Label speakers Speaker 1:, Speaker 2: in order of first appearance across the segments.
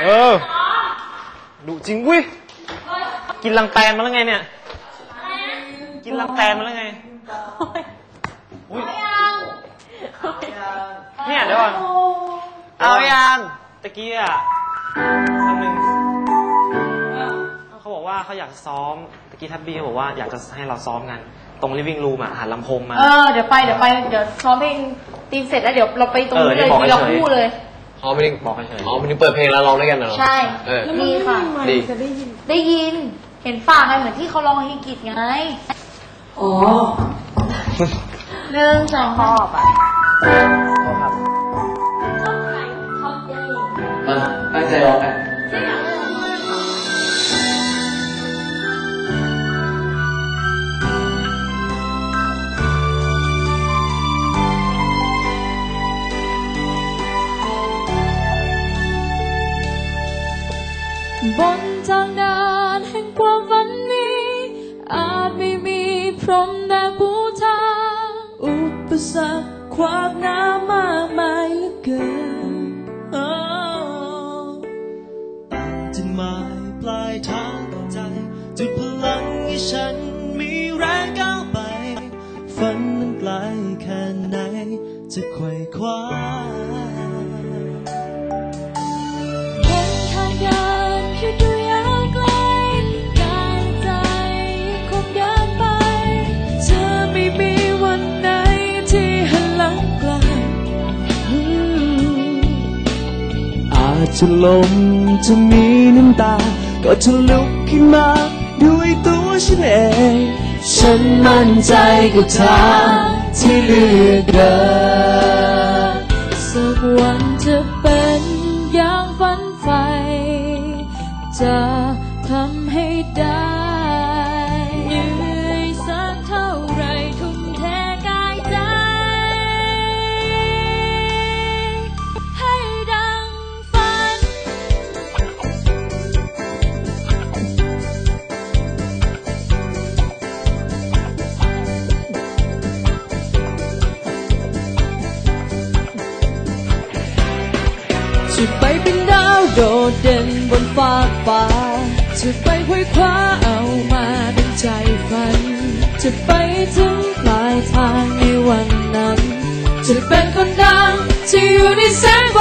Speaker 1: เออดุจริงเว้ยกินลังแตนมาแล้วไงเนี่ย กินลังแตนมาแล้วไงอุ๊ยเนี่ยเดี๋ยวก่อนเอายังตะกี้อะคนหนึ่งเขาบอกว่าเขาอยากซ้อมตะกี้ทับบี้เขาบอกว่าอยากจะให้เราซ้อมกัน ตรงลิฟวิ่งรูมอะหันลำโพงมา
Speaker 2: เออ เดี๋ยวไป เดี๋ยวไป เดี๋ยวซ้อมเพลงตีมเสร็จแล้วเดี๋ยวเราไปตรงนี้
Speaker 1: เออ
Speaker 2: เลย
Speaker 1: เดี๋ยวบอก
Speaker 2: ทีเรา
Speaker 1: เฉยๆ
Speaker 2: คู่เลย
Speaker 3: อ๋อไม่ได้
Speaker 1: บอกเฉยๆ
Speaker 3: อ๋อไม่ได้เปิดเพลงแล้วร้องด้วยกันเหรอ
Speaker 2: ใช่
Speaker 3: เออ
Speaker 2: ดีค่ะ
Speaker 3: ดี
Speaker 2: ได้ยิน เห็นฝากไงเหมือนที่เขาร้องให้กิจไง
Speaker 4: อ๋อ
Speaker 2: หนึ่งสองพอไป
Speaker 3: มาตั้งใจร้องกัน
Speaker 4: บนทางเดินแห่งความฝันนี้ อาจไม่มีพรมแดนปูทาง อุปสรรคความน้ำมากมายเหลือเกินโอ้จุดหมายปลายทางใจ จุดพลังให้ฉันมีแรงก้าวไป ฝันนั้นไกลแค่ไหนจะไขว่คว้า จะลมจะมีน้ำตา ก็จะลุกขึ้นมาด้วยตัวฉันเอง ฉันมั่นใจกับทางที่เลือกเดินสักวันจะ จะไปเป็นดาวโดดเด่นบนฟ้ากฟ้า จะไปคว้ยคว้าเอามาเป็นใจฝัน จะไปถึงปลายทางในวันนั้น จะเป็นคนดังที่อยู่ในแสงไฟ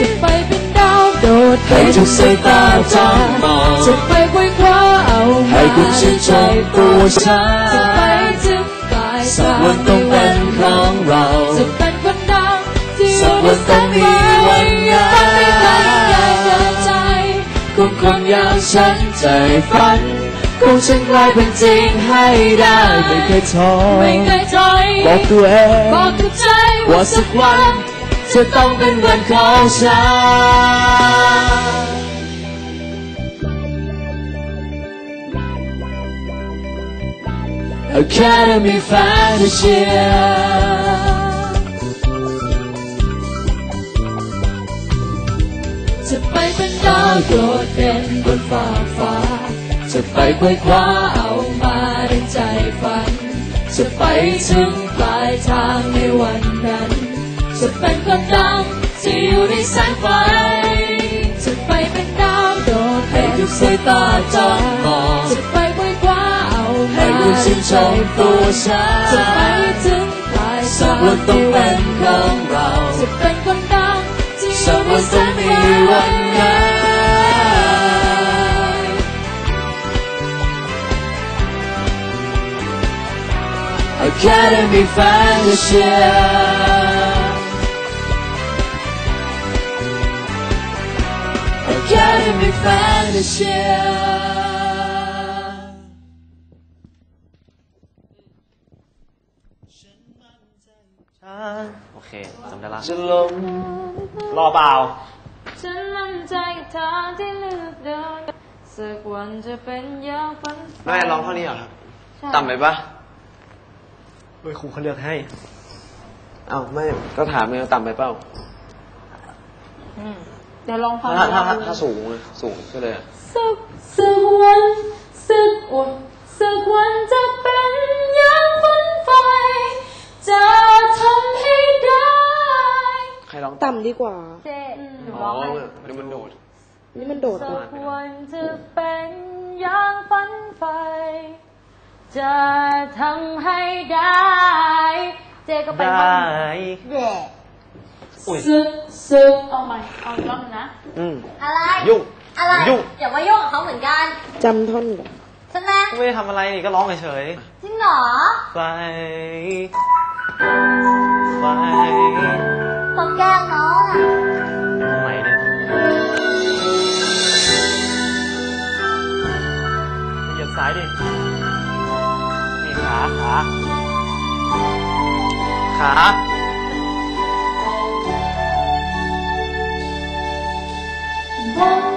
Speaker 4: จะไปเป็นดาวโดดเด่น
Speaker 3: ให้ทุกสายตาจ้องมอง
Speaker 4: จะไปคว้ยคว้าเอามา
Speaker 3: ให้คุณชื่นชมตัวฉัน
Speaker 4: จะไปถึงปลาย
Speaker 3: สัก
Speaker 4: ทาง
Speaker 3: วันต้องเป็นของเรา
Speaker 4: จะเป็นคนดังที่อ
Speaker 3: สั
Speaker 4: ยู่
Speaker 3: ก
Speaker 4: ใน
Speaker 3: วัน
Speaker 4: แส
Speaker 3: ต้อง
Speaker 4: งไฟ
Speaker 3: 有想像分，
Speaker 4: 共存愛並正係大，
Speaker 3: 未計錯，未計罪，莫妒愛，莫妒罪，我習慣，這當命運靠山。Academy
Speaker 4: Fantasy เป็นดาวโดดเด่นบนฟ้ากฟ้า จะไปคว้ยคว้าเอามาในใจฝัน จะไปถึงปลายทางในวันนั้น จะเป็นคนดังที่อยู่ในแสงไฟ จะไปเป็นดาวโดด
Speaker 3: ให้
Speaker 4: เด่น
Speaker 3: ทุกสายตาจ้องมอง
Speaker 4: จะไปคว้ยคว้าเอา
Speaker 3: ให้
Speaker 4: มา
Speaker 3: คุณชื่นชมตัวฉัน
Speaker 4: จะไปถึงปลาย
Speaker 3: สักวันต้องเป็นของเรา
Speaker 4: จะเป็นคนดังที่อ
Speaker 3: สั
Speaker 4: ยู่
Speaker 3: ก
Speaker 4: ใน
Speaker 3: วัน
Speaker 4: แส
Speaker 3: ต้อง
Speaker 4: งไฟ
Speaker 3: มีวันนั้น Academy Fantasia Academy Fantasia
Speaker 1: โอเคจำได้ละ
Speaker 3: จะลง
Speaker 1: รอเปล่า
Speaker 4: ฉันมั่นใจกับทางที่เลือกเดินสักวันจะเป็นอย่างฝันใฝ่
Speaker 1: แม่ร้องเท่านี้เหรอครับ
Speaker 4: ใช่
Speaker 3: ต่ำไปปะ
Speaker 1: เฮ้ยครูเขาเลือกให้
Speaker 3: เอ้าไม่ก็ถามไงว่าต่ำไปเปล่า
Speaker 4: อืมเดี๋ยวลองฟัง
Speaker 3: ถ้าถ้าถ้า
Speaker 4: ดู
Speaker 3: ถ้าสูงอะสูงก็เลยอะ
Speaker 4: สักสักวันสักวันสักวันจะเป็นอย่างฝันใฝ่จะทำให้ได้
Speaker 3: ใครร้อง
Speaker 5: ต่ำดีกว่า
Speaker 4: เจ๊
Speaker 2: หนู
Speaker 1: อ๋
Speaker 2: ร้
Speaker 1: อ
Speaker 2: องไห้
Speaker 1: เดี๋ยวมันโดด
Speaker 5: นี่มันโดด
Speaker 4: สั
Speaker 5: ตัว
Speaker 4: กวันจะเป็นอย่างฝันใฝ่จะทำให้ได้
Speaker 2: เจก็ไป
Speaker 1: ได้
Speaker 2: บ้านแย่
Speaker 1: อุ้ย
Speaker 4: สึกสึก
Speaker 2: เอาใหม่เอาอีกรอบหนึ่งนะ
Speaker 1: อืม
Speaker 6: อะไร
Speaker 1: ยุ่ง
Speaker 6: อะไร
Speaker 1: ยุ่ง
Speaker 6: อย่ามายุ่งกับเขาเหมือนกัน
Speaker 5: จำท่อนก่อน
Speaker 6: ใช่ไหม
Speaker 1: ไม่ได้ทำอะไรนี่ก็ร้องเฉย
Speaker 6: จริงเหรอ
Speaker 1: ๆไปไป
Speaker 6: ต้องแกล้งน้องอะ
Speaker 1: ทำไมเนี่ยเหยียบซ้ายดินี่ขาขา ขา
Speaker 4: บอก